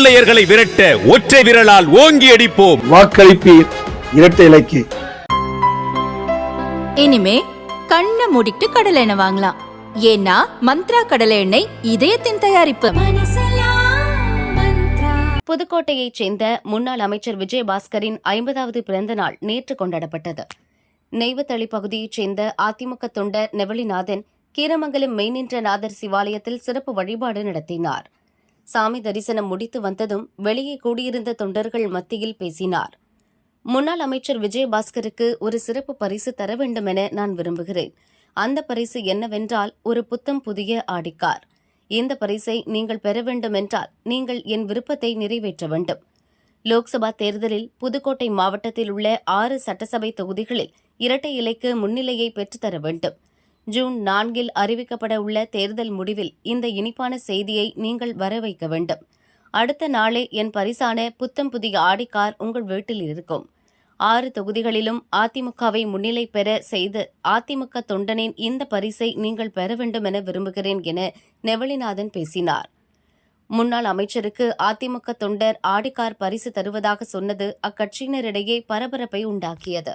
கொள்ளையர்களை விரட்ட ஒற்றை விரலால் ஓங்கி அடிப்போம். வாக்களிப்பீர். இரட்டை இலக்கு. இனிமே கண்ணை மூடிட்டு கடலை எண்ணெய் வாங்கலாம். ஏன்னா மந்த்ரா கடலை எண்ணெய் இதயத்தின் தயாரிப்பு. புதுக்கோட்டையைச் சேர்ந்த முன்னாள் அமைச்சர் விஜயபாஸ்கரின் ஐம்பதாவது பிறந்த நாள் நேற்று கொண்டாடப்பட்டது. நெய்வத்தளி பகுதியைச் சேர்ந்த அதிமுக தொண்டர் நெவலிநாதன் கீரமங்கலம் மெய்நின்ற நாதர் சிவாலயத்தில் சிறப்பு வழிபாடு நடத்தினார். சாமி தரிசனம் முடித்து வந்ததும் வெளியே கூடியிருந்த தொண்டர்கள் மத்தியில் பேசினார். முன்னாள் அமைச்சர் விஜயபாஸ்கருக்கு ஒரு சிறப்பு பரிசு தர வேண்டும் என நான் விரும்புகிறேன். அந்த பரிசு என்னவென்றால் ஒரு புத்தம் புதிய ஆடிக்கார். இந்த பரிசை நீங்கள் பெற வேண்டும் என்றால் நீங்கள் என் விருப்பத்தை நிறைவேற்ற வேண்டும். லோக்சபா தேர்தலில் புதுக்கோட்டை மாவட்டத்தில் உள்ள ஆறு சட்டசபை தொகுதிகளில் இரட்டை இலைக்கு முன்னிலையை பெற்றுத்தர வேண்டும். ஜூன் நான்கில் அறிவிக்கப்பட உள்ள தேர்தல் முடிவில் இந்த இனிப்பான செய்தியை நீங்கள் வர வைக்க வேண்டும். அடுத்த நாளே என் பரிசான புத்தம் புதிய ஆடிக்கார் உங்கள் வீட்டில் இருக்கும். ஆறு தொகுதிகளிலும் அதிமுகவை முன்னிலை பெற செய்து அதிமுக தொண்டனின் இந்த பரிசை நீங்கள் பெற வேண்டும் என விரும்புகிறேன் என நெவலிநாதன் பேசினார். முன்னாள் அமைச்சருக்கு அதிமுக தொண்டர் ஆடிக்கார் பரிசு தருவதாக சொன்னது அக்கட்சியினரிடையே பரபரப்பை உண்டாக்கியது.